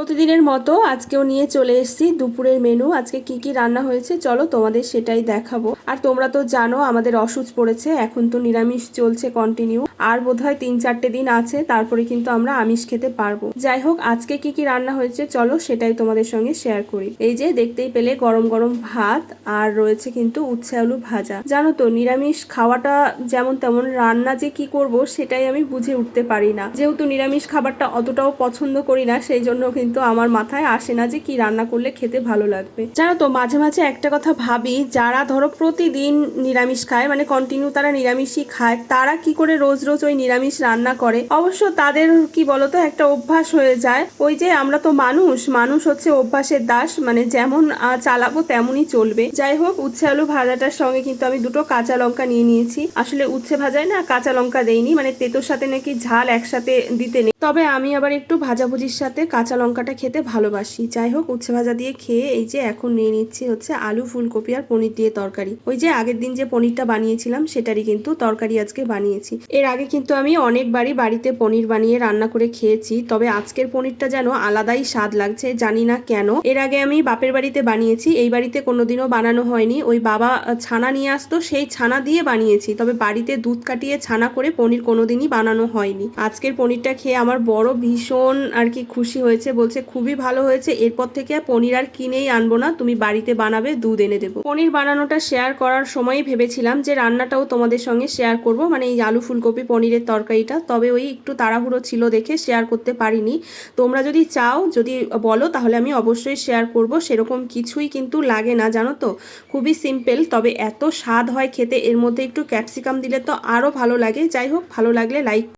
প্রতিদিনের মতো আজকেও নিয়ে চলে এসেছি দুপুরের মেনু আজকে কি কি রান্না হয়েছে চলো তোমাদের সেটাই দেখাবো। আর তোমরা তো জানো আমাদের অসুচ পড়েছে, এখন তো নিরামিষ চলছে কন্টিনিউ আর বোধহয় তিন চারটে দিন আছে, তারপরে কিন্তু আমরা আমিষ খেতে পারব। যাই হোক, আজকে কি কি রান্না হয়েছে চলো সেটাই তোমাদের সঙ্গে শেয়ার করি। এই যে দেখতেই পেলে গরম গরম ভাত, আর রয়েছে কিন্তু উচ্ছে আলু ভাজা। জানো তো, নিরামিষ খাওয়াটা যেমন তেমন রান্না যে কি করব সেটাই আমি বুঝে উঠতে পারি না। যেহেতু নিরামিষ খাবারটা অতটাও পছন্দ করি না, সেই জন্য কিন্তু আমার মাথায় আসে না যে কি রান্না করলে খেতে ভালো লাগবে। জানো তো, মাঝে মাঝে একটা কথা ভাবি, যারা ধরো প্রতিদিন নিরামিষ খায় মানে কন্টিনিউ তারা নিরামিষই খায়, তারা কি করে রোজ রোজ ওই নিরামিষ রান্না করে? অবশ্য তাদের কি বলতো, একটা অভ্যাস হয়ে যায়, ওই যে আমরা তো মানুষ মানুষ হচ্ছে অভ্যাসের দাস মানে যেমন চালাবো তেমনই চলবে। যাই হোক, উচ্ছে আলু ভাজাটার সঙ্গে কিন্তু আমি দুটো কাঁচা লঙ্কা নিয়ে নিয়েছি। আসলে উচ্ছে ভাজায় না কাঁচা লঙ্কা দেইনি মানে তেতোর সাথে নাকি ঝাল একসাথে দিতে নেই। তবে আমি আবার একটু ভাজাভুজির সাথে কাঁচা লঙ্কাটা খেতে ভালোবাসি। যাই হোক, উচ্ছে ভাজা দিয়ে খেয়ে এই যে এখন নিয়ে নিচ্ছি হচ্ছে আলু, ফুলকপি আর পনির দিয়ে তরকারি। ওই যে আগের দিন যে পনিরটা বানিয়েছিলাম, সেটারই কিন্তু তরকারি আজকে বানিয়েছি। এর আগে কিন্তু আমি অনেকবারই বাড়িতে পনির বানিয়ে রান্না করে খেয়েছি, তবে আজকের পনিরটা যেন আলাদাই স্বাদ লাগছে, জানি না কেন। এর আগে আমি বাপের বাড়িতে বানিয়েছি, এই বাড়িতে কোনোদিনও বানানো হয়নি। ওই বাবা ছানা নিয়ে আসতো, সেই ছানা দিয়ে বানিয়েছি, তবে বাড়িতে দুধ কাটিয়ে ছানা করে পনির কোনোদিনই বানানো হয়নি। আজকের পনিরটা খেয়ে আমার বড় ভীষণ আর কি খুশি হয়েছে বলছে, খুবই ভালো হয়েছে, এরপর থেকে পনির আর কিনেই আনব না, তুমি বাড়িতে বানাবে, দুধ এনে দেবো। পনির বানানোটা শেয়ার করার সময়ই ভেবেছিলাম যে রান্নাটাও তোমাদের সঙ্গে শেয়ার করব মানে এই আলু ফুলকপি পনিরের তরকারিটা, তবে ওই একটু তাড়াহুড়ো ছিল দেখে শেয়ার করতে পারিনি। তোমরা যদি চাও, যদি বলো, তাহলে আমি অবশ্যই শেয়ার করব, সেরকম কিছুই কিন্তু লাগে না, জানো তো? খুবই সিম্পল তবে এত স্বাদ হয় খেতে, এর মধ্যে একটু ক্যাপসিকাম দিলে তো আরও ভালো লাগে। যাই হোক, ভালো লাগলে লাইক